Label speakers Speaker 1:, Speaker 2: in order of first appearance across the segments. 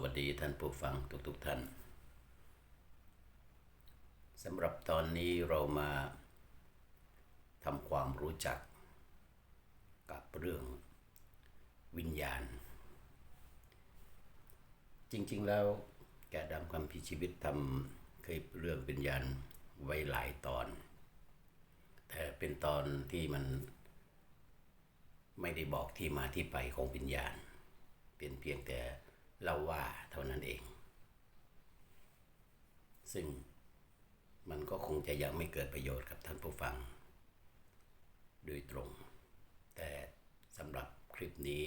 Speaker 1: สวัสดีท่านผู้ฟังทุกๆทท่านสำหรับตอนนี้เรามาทำความรู้จักกับเรื่องวิญญาณ จริงๆแล้วแกดำคำพิชีวิตทำเคยเรื่องวิญญาณไว้หลายตอน แต่เป็นตอนที่มันไม่ได้บอกที่มาที่ไปของวิญญาณ เป็นเพียงแต่ เล่าว่าเท่านั้นเอง ซึ่งมันก็คงจะยังไม่เกิดประโยชน์กับท่านผู้ฟัง โดยตรง แต่สำหรับคลิปนี้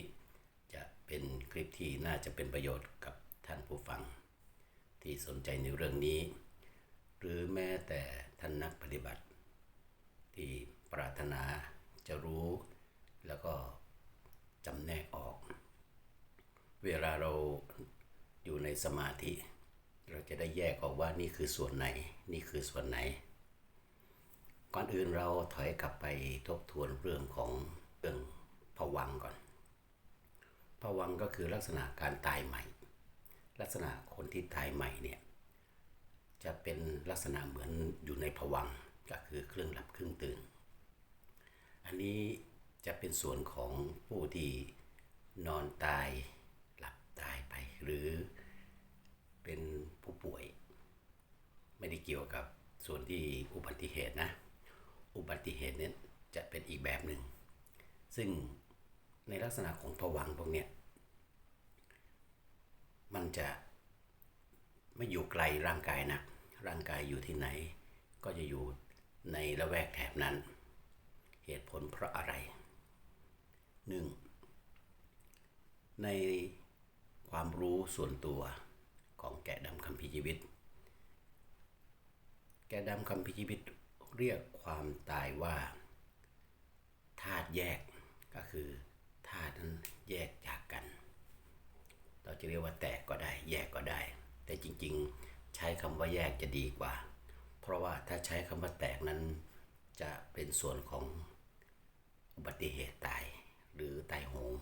Speaker 1: จะเป็นคลิปที่น่าจะเป็นประโยชน์กับท่านผู้ฟัง ที่สนใจในเรื่องนี้ หรือแม้แต่ท่านนักปฏิบัติ ที่ปรารถนาจะรู้แล้วก็จำแนกออก เวลาเราอยู่ในสมาธิ เราจะได้แยกออกว่านี่คือส่วนไหน นี่คือส่วนไหน ก่อนอื่นเราถอยกลับไปทบทวนเรื่องของเรื่องผวังก่อนผวังก็คือลักษณะการตายใหม่ ลักษณะคนที่ตายใหม่เนี่ยจะเป็นลักษณะเหมือนอยู่ในผวังก็คือเครื่องหลับเครึ่องตื่น อันนี้จะเป็นส่วนของผู้ที่นอนตาย หรือเป็นผู้ป่วย ไม่ได้เกี่ยวกับส่วนที่อุบัติเหตุนะ อุบัติเหตุเนี่ยจะเป็นอีกแบบหนึ่ง ซึ่งในลักษณะของผวังพวกเนี้ยมันจะไม่อยู่ไกลร่างกายนะร่างกายอยู่ที่ไหน ก็จะอยู่ในละแวกแถบนั้น เหตุผลเพราะอะไรหนึ่งใน ความรู้ส่วนตัวของแกะดำคำพิชีวิต แกะดำคำพิชีวิตเรียกความตายว่าธาตุแยกก็คือธาตุนั้นแยกจากกัน เราจะเรียกว่าแตกก็ได้ แยกก็ได้ แต่จริงๆใช้คำว่าแยกจะดีกว่า เพราะว่าถ้าใช้คำว่าแตกนั้นจะเป็นส่วนของอุบัติเหตุตายหรือตายโหง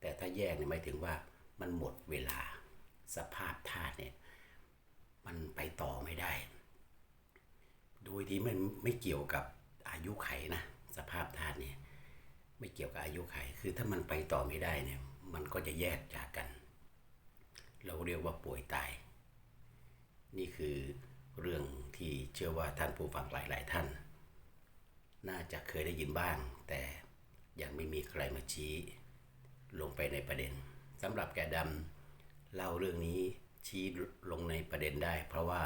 Speaker 1: แต่ถ้าแยกเนี่ยหมายถึงว่า มันหมดเวลาสภาพธาตุเนี่ย มันไปต่อไม่ได้ โดยที่มันไม่เกี่ยวกับอายุไขนะ สภาพธาตุเนี่ย ไม่เกี่ยวกับอายุไข คือถ้ามันไปต่อไม่ได้เนี่ย มันก็จะแยกจากกัน เราเรียกว่าป่วยตาย นี่คือเรื่องที่เชื่อว่าท่านผู้ฟังหลาย ๆ ท่าน น่าจะเคยได้ยินบ้าง แต่ยังไม่มีใครมาชี้ ลงไปในประเด็น สำหรับแกดำเล่าเรื่องนี้ชี้ลงในประเด็นได้ เพราะว่า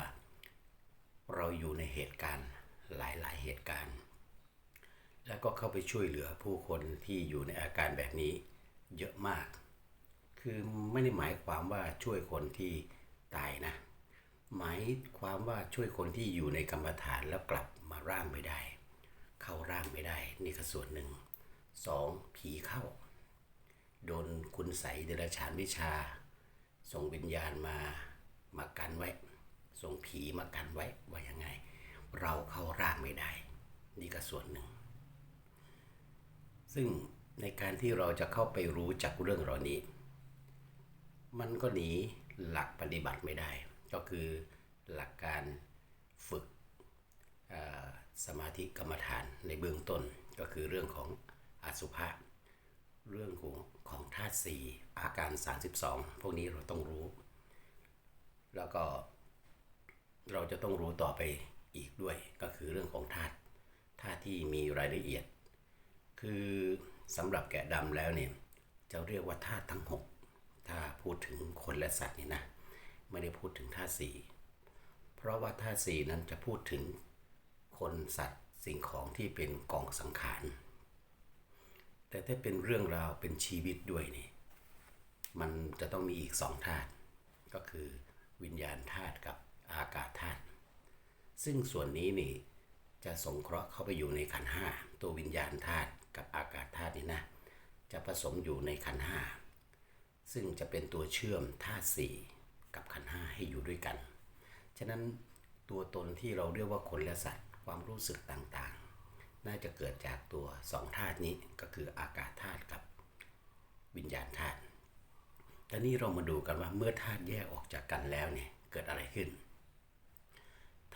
Speaker 1: เราอยู่ในเหตุการณ์หลายๆเหตุการณ์ แล้วก็เข้าไปช่วยเหลือผู้คนที่อยู่ในอาการแบบนี้เยอะมาก คือไม่ได้หมายความว่าช่วยคนที่ตายนะ หมายความว่าช่วยคนที่อยู่ในกรรมฐานแล้วกลับมาร่างไม่ได้ เข้าร่างไม่ได้ นี่ก็ส่วนหนึ่งสองผีเข้า โดนคุณใสเดรัจฉานวิชา ส่งวิญญาณมามากันไว้ ส่งผีมากันไว้ว่ายังไง เราเข้าร่างไม่ได้ นี่ก็ส่วนหนึ่ง ซึ่งในการที่เราจะเข้าไปรู้จักเรื่องเหล่านี้ มันก็หนีหลักปฏิบัติไม่ได้ ก็คือหลักการฝึกสมาธิกรรมฐานในเบื้องต้นก็คือเรื่องของอสุภะ เรื่องของของธาตุสี่อาการ 32 พวกนี้เราต้องรู้ แล้วก็เราจะต้องรู้ต่อไปอีกด้วย ก็คือเรื่องของธาตุธาตุที่มีรายละเอียด คือสำหรับแกะดำแล้วเนี่ยจะเรียกว่าธาตุทั้ง 6 ถ้าพูดถึงคนและสัตว์นี่นะไม่ได้พูดถึงธาตุสี่เพราะว่าธาตุสี่นั้นจะพูดถึงคนสัตว์สิ่งของที่เป็นกองสังขาร แต่ถ้าเป็นเรื่องราวเป็นชีวิตด้วยนี่มันจะต้องมีอีกสองธาตุก็คือวิญญาณธาตุกับอากาศธาตุซึ่งส่วนนี้นี่จะสงเคราะห์เข้าไปอยู่ในขันห้าตัววิญญาณธาตุกับอากาศธาตุนี่นะจะผสมอยู่ในขันห้าซึ่งจะเป็นตัวเชื่อมธาตุสี่กับขันห้าให้อยู่ด้วยกัน ฉะนั้นตัวตนที่เราเรียกว่าคนและสัตว์ความรู้สึกต่าง น่าจะเกิดจากตัวสองธาตุนี้ก็คืออากาศธาตุกับวิญญาณธาตุตอนนี้เรามาดูกันว่าเมื่อธาตุแยกออกจากกันแล้วเนี่ยเกิดอะไรขึ้น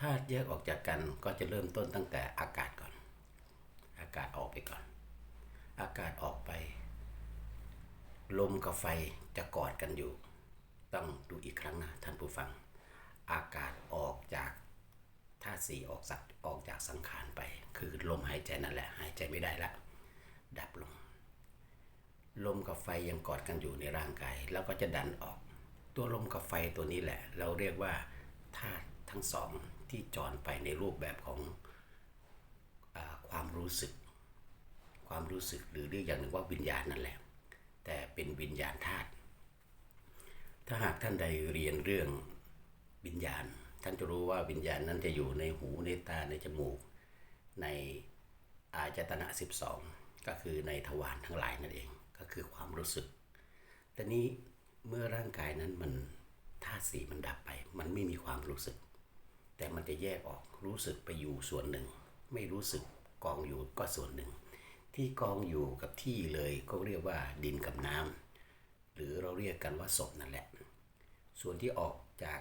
Speaker 1: ธาตุแยกออกจากกันก็จะเริ่มต้นตั้งแต่อากาศก่อน อากาศออกไปก่อน อากาศออกไป ลมกับไฟจะกอดกันอยู่ ต้องดูอีกครั้งนะท่านผู้ฟัง อากาศออกจาก ธาตุสีออกสักออกจากสังขารไป คือลมหายใจนั่นแหละ หายใจไม่ได้ละ ดับลง ลมกับไฟยังกอดกันอยู่ในร่างกาย แล้วก็จะดันออก ตัวลมกับไฟตัวนี้แหละ เราเรียกว่าธาตุทั้งสองที่จรไปในรูปแบบของอความรู้สึก ความรู้สึกหรือเรียกอย่างหนึ่งว่าวิญญาณนั่นแหละ แต่เป็นวิญญาณธาตุถ้าหากท่านใดเรียนเรื่องวิญญาณ ท่านจะรู้ว่าวิญญาณนั้นจะอยู่ในหูในตาในจมูก ในอาจตนะ 12 ก็คือในทวารทั้งหลายนั่นเองก็คือความรู้สึกแต่นี้เมื่อร่างกายนั้นมันธาตุสีมันดับไป มันไม่มีความรู้สึก แต่มันจะแยกออกรู้สึกไปอยู่ส่วนหนึ่ง ไม่รู้สึกกองอยู่ก็ส่วนหนึ่ง ที่กองอยู่กับที่เลยก็เรียกว่าดินกับน้ำหรือเราเรียกกันว่าศพนั่นแหละ ส่วนที่ออกจาก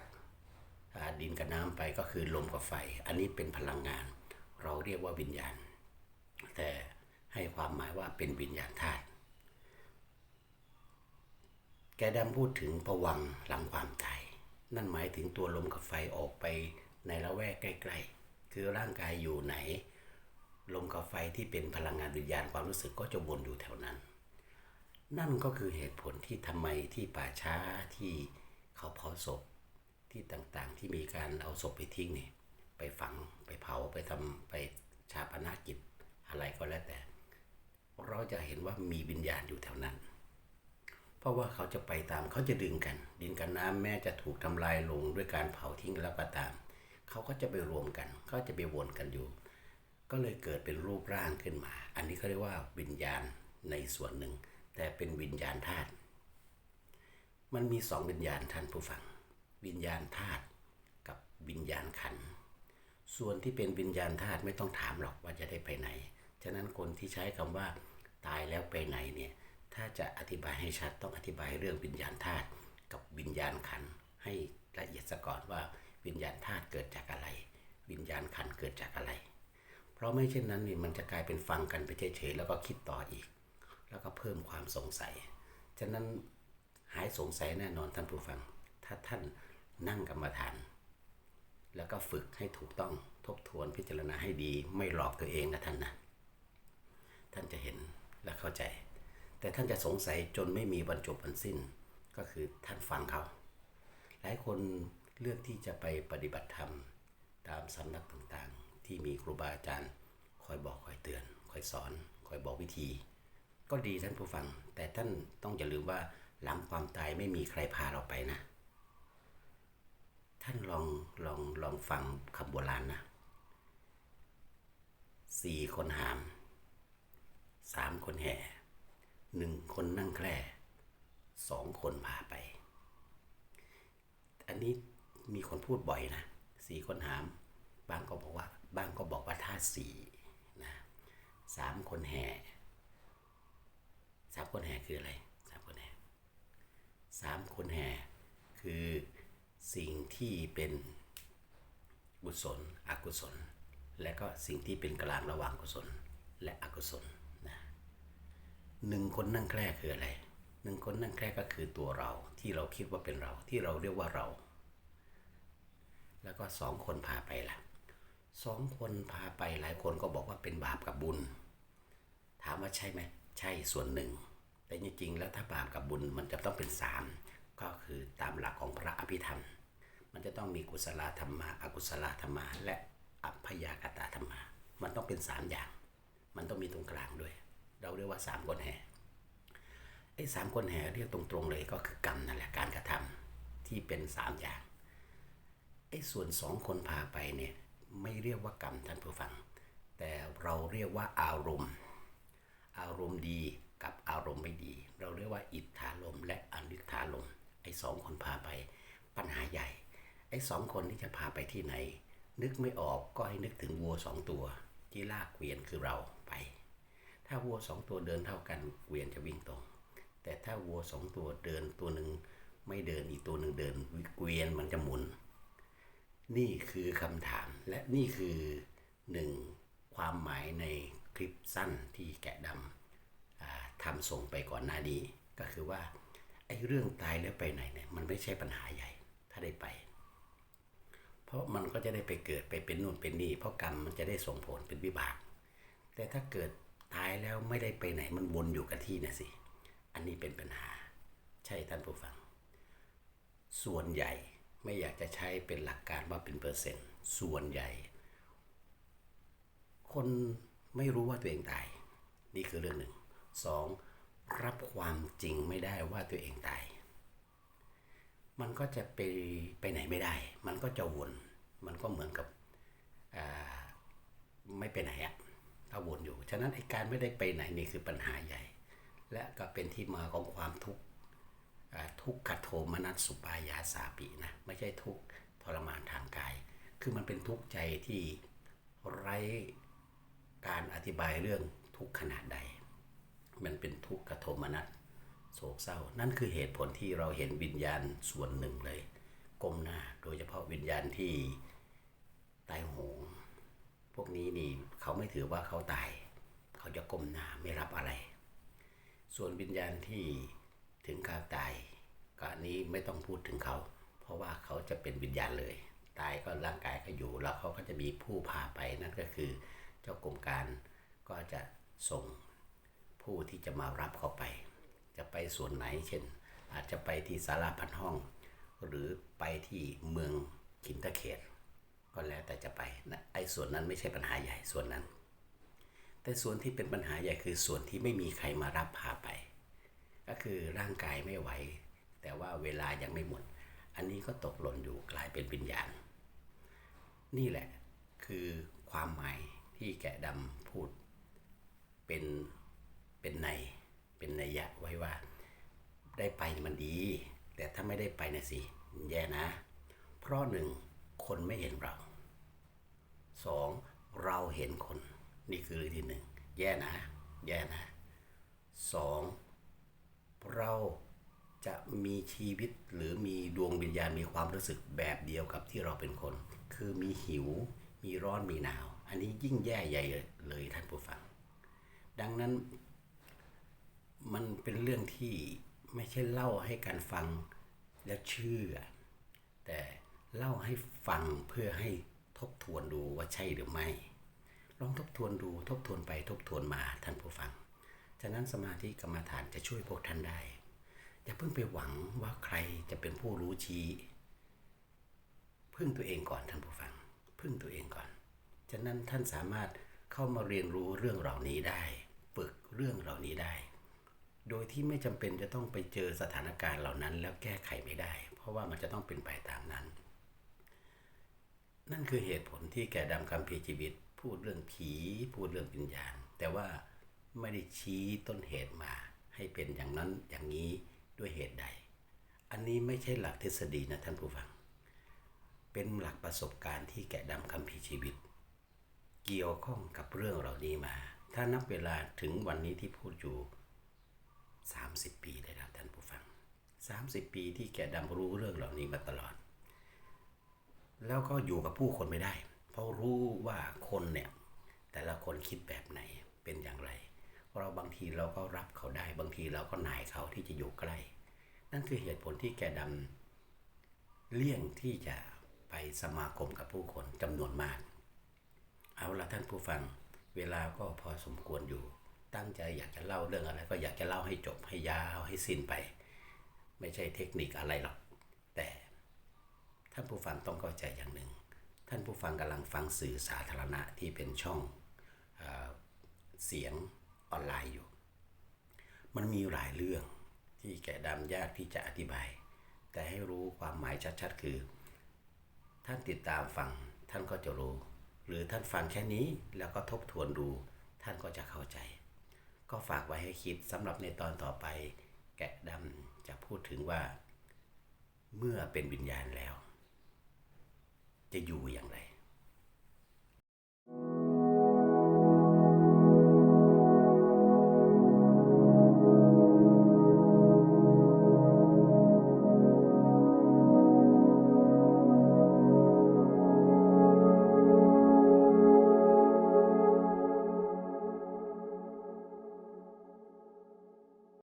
Speaker 1: ดินกับน้ำไปก็คือลมกับไฟ อันนี้เป็นพลังงาน เราเรียกว่าวิญญาณ แต่ให้ความหมายว่าเป็นวิญญาณธาตุแกดำพูดถึงผวังหลังความตายนั่นหมายถึงตัวลมกับไฟออกไปในละแวกใกล้ๆ คือร่างกายอยู่ไหน ลมกับไฟที่เป็นพลังงานวิญญาณความรู้สึกก็จะวนอยู่แถวนั้น นั่นก็คือเหตุผลที่ทำไมที่ป่าช้าที่เขาเผาศพ ที่ต่างๆ ที่มีการเอาศพไปทิ้งเนี่ยไปฝังไปเผาไปทำไปชาปนากิจอะไรก็แล้วแต่ เราจะเห็นว่ามีวิญญาณอยู่แถวนั้น เพราะว่าเขาจะไปตามเขาจะดึงกัน ดินกับน้ำแม้จะถูกทำลายลงด้วยการเผาทิ้งแล้วก็ตาม เขาก็จะไปรวมกันเขาจะไปวนกันอยู่ ก็เลยเกิดเป็นรูปร่างขึ้นมา อันนี้เขาเรียกว่าวิญญาณในส่วนหนึ่ง แต่เป็นวิญญาณธาตุมันมีสองวิญญาณท่านผู้ฟัง วิญญาณธาตุกับวิญญาณขัน ส่วนที่เป็นวิญญาณธาตุไม่ต้องถามหรอกว่าจะได้ไปไหน ฉะนั้นคนที่ใช้คำว่าตายแล้วไปไหนเนี่ย ถ้าจะอธิบายให้ชัดต้องอธิบายเรื่องวิญญาณธาตุกับวิญญาณขันให้ละเอียดซะก่อนว่าวิญญาณธาตุเกิดจากอะไร วิญญาณขันเกิดจากอะไร เพราะไม่เช่นนั้นนี่มันจะกลายเป็นฟังกันไปเฉยๆแล้วก็คิดต่ออีก แล้วก็เพิ่มความสงสัย ฉะนั้นหายสงสัยแน่นอนท่านผู้ฟัง ถ้าท่าน นั่งกรรมฐาน แล้วก็ฝึกให้ถูกต้องทบทวนพิจารณาให้ดี ไม่หลอกตัวเองนะท่านนะ ท่านจะเห็นและเข้าใจ แต่ท่านจะสงสัยจนไม่มีบรรจบบรรสิ้น ก็คือท่านฟังเขา หลายคนเลือกที่จะไปปฏิบัติธรรม ตามสำนักต่างๆ ที่มีครูบาอาจารย์ คอยบอกคอยเตือน คอยสอน คอยบอกวิธี ก็ดีท่านผู้ฟัง แต่ท่านต้องอย่าลืมว่าหลังความตายไม่มีใครพาเราไปนะ ท่านลองลองลองฟังคำโบราณนะสี่คนหามสามคนแห่หนึ่งคนนั่งแคร่สองคนพาไป อันนี้มีคนพูดบ่อยนะสี่คนหาม บางก็บอกว่าบางก็บอกว่าท่าสี่นะสามคนแห่สามคนแห่คืออะไรสามคนแห่สามคนแห่คือ สิ่งที่เป็นกุศล อกุศล และก็สิ่งที่เป็นกลางระหว่างกุศล และอกุศลนะหนึ่งคนนั่งแคร่คืออะไรหนึ่งคนนั่งแคร่ก็คือตัวเราที่เราคิดว่าเป็นเราที่เราเรียกว่าเรา แล้วก็สองคนพาไปล่ะสองคนพาไปหลายคนก็บอกว่าเป็นบาปกับบุญ ถามว่าใช่ไหมใช่ส่วนหนึ่ง แต่จริงๆแล้วถ้าบาปกับบุญมันจะต้องเป็นสามก็คือตามหลักของพระอภิธรรม มันจะต้องมีกุศลธรรมะอกุศลธรรมะและอัพยากตธรรมะมันต้องเป็นสามอย่าง มันต้องมีตรงกลางด้วย เราเรียกว่าสามคนแห่ไอ้สามคนแห่เรียกตรงๆเลยก็คือกรรมนั่นแหละการกระทำที่เป็นสามอย่างไอ้ส่วนสองคนพาไปเนี่ยไม่เรียกว่ากรรมท่านผู้ฟัง แต่เราเรียกว่าอารมณ์ อารมณ์ดีกับอารมณ์ไม่ดี เราเรียกว่าอิทธารมและอนิธารมไอ้สองคนพาไปปัญหาใหญ่ ไอ้สองคนที่จะพาไปที่ไหน นึกไม่ออกก็ให้นึกถึงวัวสองตัว ที่ลากเกวียนคือเราไป ถ้าวัวสองตัวเดินเท่ากันเกวียนจะวิ่งตรง แต่ถ้าวัวสองตัวเดินตัวหนึ่งไม่เดินอีกตัวหนึ่งเดินเกวียนมันจะหมุน นี่คือคำถามและนี่คือหนึ่งความหมายในคลิปสั้นที่แกะดำทำส่งไปก่อนหน้านี้ ก็คือว่าไอ้เรื่องตายแล้วไปไหนเนี่ยมันไม่ใช่ปัญหาใหญ่ ถ้าได้ไป ราะมันก็จะได้ไปเกิดไปเป็นนู่นเป็นนี่เพราะกรรมมันจะได้ส่งผลเป็นวิบาก แต่ถ้าเกิดตายแล้วไม่ได้ไปไหนมันวนอยู่กับที่นะสิ อันนี้เป็นปัญหา ใช่ท่านผู้ฟัง ส่วนใหญ่ไม่อยากจะใช้เป็นหลักการว่าเป็นเปอร์เซ็นต์ ส่วนใหญ่ คนไม่รู้ว่าตัวเองตาย นี่คือเรื่องหนึ่งสองรับความจริงไม่ได้ว่าตัวเองตาย มันก็จะไปไปไหนไม่ได้ มันก็จะวน มันก็เหมือนกับไม่ไปไหนอะถ้าวนอยู่ ฉะนั้นไอ้การไม่ได้ไปไหนนี่คือปัญหาใหญ่ และก็เป็นที่มาของความทุกข์ทุกขโทมนัสสุปายาสาปินะ ไม่ใช่ทุกทรมานทางกาย คือมันเป็นทุกข์ใจที่ไร้การอธิบายเรื่องทุกข์ขนาดใด มันเป็นทุกขโทมนัสโศกเศร้า นั่นคือเหตุผลที่เราเห็นวิญญาณส่วนหนึ่งเลย ก้มหน้า โดยเฉพาะวิญญาณที่ ตายโหง พวกนี้นี่เขาไม่ถือว่าเขาตาย เขาจะก้มหน้าไม่รับอะไร ส่วนวิญญาณที่ถึงข่าวตายก็นี้ไม่ต้องพูดถึงเขา เพราะว่าเขาจะเป็นวิญญาณเลย ตายก็ร่างกายก็อยู่ แล้วเขาก็จะมีผู้พาไปนั่นก็คือ เจ้ากรมการก็จะส่งผู้ที่จะมารับเขาไป จะไปส่วนไหน เช่น อาจจะไปที่ศาลาพันห้อง หรือไปที่เมืองขินตะเขต ก็แล้วแต่จะไปนะไอ้ส่วนนั้นไม่ใช่ปัญหาใหญ่ส่วนนั้น แต่ส่วนที่เป็นปัญหาใหญ่คือส่วนที่ไม่มีใครมารับพาไป ก็คือร่างกายไม่ไหว แต่ว่าเวลายังไม่หมด อันนี้ก็ตกหล่นอยู่กลายเป็นวิญญาณ นี่แหละคือความหมายที่แกะดำพูดเป็นเป็นในเป็นนัยยะไว้ว่า ได้ไปมันดี แต่ถ้าไม่ได้ไปนะสิแย่นะ เพราะหนึ่ง คนไม่เห็นเราสองเราเห็นคน นี่คือเรื่องที่หนึ่งแย่นะ แย่นะสองเราจะมีชีวิตหรือมีดวงวิญญาณมีความรู้สึกแบบเดียวกับที่เราเป็นคน คือมีหิว มีร้อนมีหนาว อันนี้ยิ่งแย่ใหญ่เลยท่านผู้ฟัง ดังนั้น มันเป็นเรื่องที่ไม่ใช่เล่าให้การฟังแล้วเชื่อ แต่ เล่าให้ฟังเพื่อให้ทบทวนดูว่าใช่หรือไม่ ลองทบทวนดูทบทวนไปทบทวนมาท่านผู้ฟัง ฉะนั้นสมาธิกรรมฐานจะช่วยพวกท่านได้ อย่าเพิ่งไปหวังว่าใครจะเป็นผู้รู้ชี้พึ่งตัวเองก่อนท่านผู้ฟัง พึ่งตัวเองก่อน ฉะนั้นท่านสามารถเข้ามาเรียนรู้เรื่องเหล่านี้ได้ ฝึกเรื่องเหล่านี้ได้ โดยที่ไม่จำเป็นจะต้องไปเจอสถานการณ์เหล่านั้น แล้วแก้ไขไม่ได้ เพราะว่ามันจะต้องเป็นไปตามนั้น นั่นคือเหตุผลที่แกดำคำพีร์ชีวิต พูดเรื่องผี พูดเรื่องวิญญาณ แต่ว่าไม่ได้ชี้ต้นเหตุมา ให้เป็นอย่างนั้นอย่างนี้ด้วยเหตุใด อันนี้ไม่ใช่หลักทฤษฎีนะท่านผู้ฟัง เป็นหลักประสบการณ์ที่แกะดำคำพีชีวิต เกี่ยวข้องกับเรื่องเหล่านี้มา ถ้านับเวลาถึงวันนี้ที่พูดอยู่ 30 ปีเลยครับท่านผู้ฟัง 30 ปีที่แกะดำรู้เรื่องเหล่านี้มาตลอด แล้วก็อยู่กับผู้คนไม่ได้ เพราะรู้ว่าคนเนี่ยแต่ละคนคิดแบบไหนเป็นอย่างไร เราบางทีเราก็รับเขาได้ บางทีเราก็หน่ายเขาที่จะอยู่ใกล้ นั่นคือเหตุผลที่แกดำเลี่ยงที่จะไปสมาคมกับผู้คนจำนวนมาก เอาละท่านผู้ฟังเวลาก็พอสมควรอยู่ ตั้งใจอยากจะเล่าเรื่องอะไร ก็อยากจะเล่าให้จบให้ยาวให้สิ้นไป ไม่ใช่เทคนิคอะไรหรอก แต่ ท่านผู้ฟังต้องเข้าใจอย่างหนึ่ง ท่านผู้ฟังกำลังฟังสื่อสาธารณะที่เป็นช่องเออเสียงออนไลน์อยู่ มันมีหลายเรื่องที่แกะดำยากที่จะอธิบาย แต่ให้รู้ความหมายชัดๆ คือ ท่านติดตามฟังท่านก็จะรู้ หรือท่านฟังแค่นี้แล้วก็ทบทวนดู ท่านก็จะเข้าใจ ก็ฝากไว้ให้คิดสำหรับในตอนต่อไป แกะดำจะพูดถึงว่า เมื่อเป็นวิญญาณแล้ว จะอยู่อย่างไร